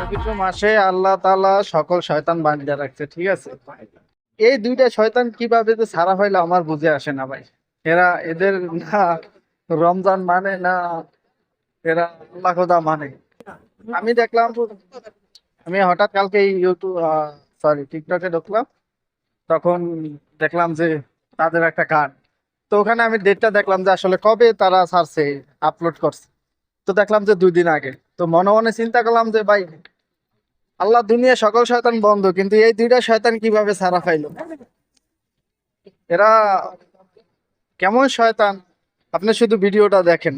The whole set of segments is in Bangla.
পবিত্র মাসে আল্লাহ তাআলা সকল শয়তান বাঁধিয়ে রাখছে, ঠিক আছে? এই দুইটা শয়তান কীভাবে যে ছাড়া হইল আমার বুঝে আসে না ভাই। এরা এদের না রমজান মানে না এরা আল্লাহ মানে। আমি দেখলাম, আমি হঠাৎ কালকে ইউটিউব সরি টিকটকে ঢুকলাম, তখন দেখলাম যে তাদের একটা গান। তো ওখানে আমি ডেটটা দেখলাম যে আসলে কবে তারা ছাড়ছে আপলোড করছে। তো দেখলাম যে দুই দিন আগে। তো মনে মনে চিন্তা করলাম যে, ভাই, আল্লাহ দুনিয়া সকল শয়তান বন্ধ, কিন্তু এই দুইটা শয়তান কীভাবে ছাড়া পাইলো? এরা কেমন শয়তান? আপনি শুধু ভিডিওটা দেখেন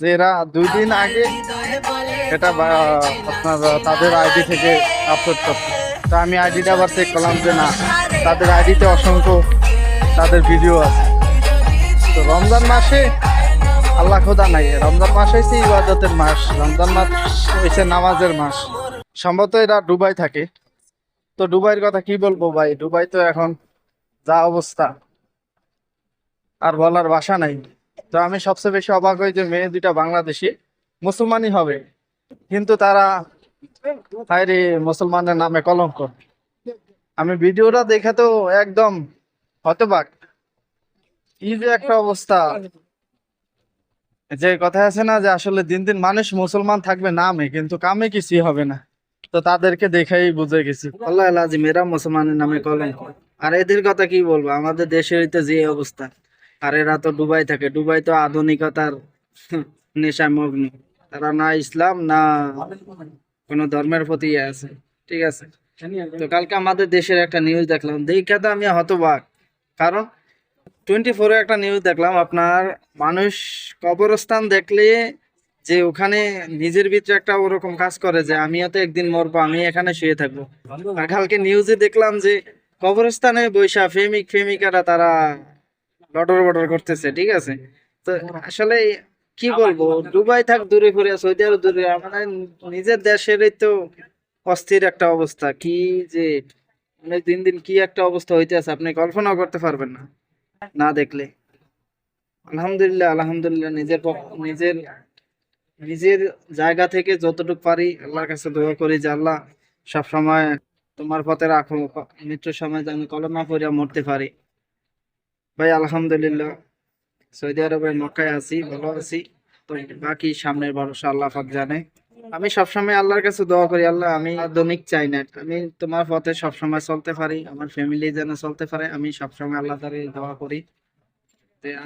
যে এরা দুই দিন আগে এটা আপনার তাদের আইডি থেকে আপলোড করছে। তো আমি আইডিটা আবার চেক করলাম যে না, তাদের আইডিতে অসংখ্য তাদের ভিডিও আছে। তো রমজান মাসে আল্লাহ খোদা নাই। রমজান মাস হয়েছে ইবাদতের মাস। রমজান মাস হয়েছে নামাজের মাস। সম্ভবত এরা দুবাই থাকে। তো দুবাইয়ের কথা কি বলব ভাই? দুবাই তো এখন যা অবস্থা, আর বলার ভাষা নাই। তো আমি সবচেয়ে বেশি অবাক হই যে মেয়ে দুইটা বাংলাদেশি, মুসলমানই হবে। কিন্তু তারা হায়রে মুসলমানের নামে কলঙ্ক। আমি ভিডিওটা দেখে তো একদম হতবাক। কি যে একটা অবস্থা। যে কথা আছে না যে আসলে দিন দিন মানুষ মুসলমান থাকবে নামে, কিন্তু কামে কিছুই হবে না। তো তাদেরকে দেখেই বুঝে গেছি। আল্লাহ এরা মুসলমানের নামে কলঙ্ক আর এদের কথা কি বলব? আমাদের দেশের তো যে অবস্থা। আর এরা তো ডুবাই থাকে। ডুবাই তো আধুনিকতার নেশায় মগ্ন। তারা না ইসলাম, না কোনো ধর্মের প্রতি ইয়ে আছে। ঠিক আছে? তো কালকে আমাদের দেশের একটা নিউজ দেখলাম। দেখে তো আমি হতবাক। কারণ টোয়েন্টি ফোরে একটা নিউজ দেখলাম, আপনার মানুষ কবরস্থান দেখলে যে ওখানে নিজের ভিতরে একটা ওরকম কাজ করে যে আমিও তো একদিন মরবো আমি এখানে শুয়ে থাকব। আর কালকে নিউজে দেখলাম যে কবরস্থানে বৈশা প্রেমিক প্রেমিকারা তারা লটর বটর করতেছে, ঠিক আছে? তো আসলে কি বলব, দুবাই থাক, দূরে ঘুরে, সৌদি আরব দূরে, আমাদের নিজের দেশেরই তো অস্থির একটা অবস্থা। কি যে মানে দিন দিন কি একটা অবস্থা হইতেছে, আপনি কল্পনাও করতে পারবেন না। না দেখলে। আলহামদুলিল্লাহ আলহামদুলিল্লাহ, নিজের নিজের নিজের জায়গা থেকে যতটুকু পারি আল্লাহর কাছে দোয়া করি যে আল্লাহ সব সময় তোমার পথে রাখো, মৃত্যুর সময় যেন কলমা পড়িয়া মরতে পারি। ভাই, আলহামদুলিল্লাহ, সৌদি আরবের মক্কায় আছি, ভালো আছি। তো বাকি সামনের ভরসা আল্লাহ পাক জানে। আমি সবসময় আল্লাহর কাছে দোয়া করি, আল্লাহ, আমি আধুনিক চাই না। আমি তোমার পথে সবসময় চলতে পারি, আমার ফ্যামিলি যেন চলতে পারে, আমি সবসময় আল্লাহ তারে দোয়া করি।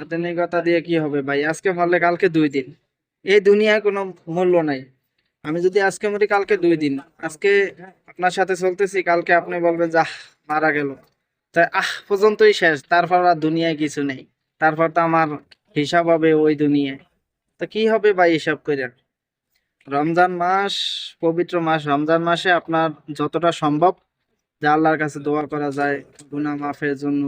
আধুনিকতা দিয়ে কি হবে ভাই? আজকে মরলে কালকে দুই দিন। এই দুনিয়ায় কোনো মূল্য নাই। আমি যদি আজকে মরি, কালকে দুই দিন। আজকে আপনার সাথে চলতেছি, কালকে আপনি বলবেন যে মারা গেল। তাই আহ, পর্যন্তই শেষ। তারপর আর দুনিয়ায় কিছু নেই। তারপর তো আমার হিসাব হবে ওই দুনিয়ায়। তো কি হবে ভাই হিসাব করে রমজান মাস, পবিত্র মাস, রমজান মাসে আপনার যতটা সম্ভব যে আল্লাহর কাছে দোয়া করা যায়, গুনাহ মাফের জন্য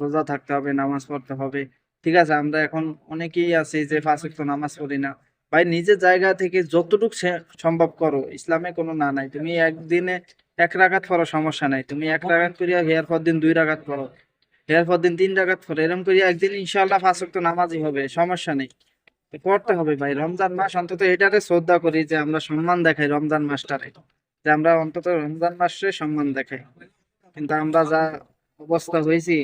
রোজা থাকতে হবে, নামাজ পড়তে হবে। ঠিক আছে, আমরা এখন অনেকেই আছি যে ওয়াক্ত নামাজ পড়ি না। ভাই, নিজের জায়গা থেকে যতটুকু সম্ভব করো, ইসলামে কোনো না নাই। তুমি একদিনে এক রাগাত পড়ো, সমস্যা নাই। তুমি এক রাগাত করিয়া হেয়ার পর দিন দুই রাগাত পড়ো। হেয়ার পর দিন তিন রাগাত পড়ো। এরকম করিয়া একদিন ইনশাল্লাহ ওয়াক্ত নামাজই হবে, সমস্যা নেই। তো পড়তে হবে ভাই। রমজান মাস অন্তত এটারে শ্রদ্ধা করি যে আমরা সম্মান দেখাই রমজান মাসটারে। যে আমরা অন্তত রমজান মাসে সম্মান দেখাই। কিন্তু আমরা যা অবস্থা হয়েছি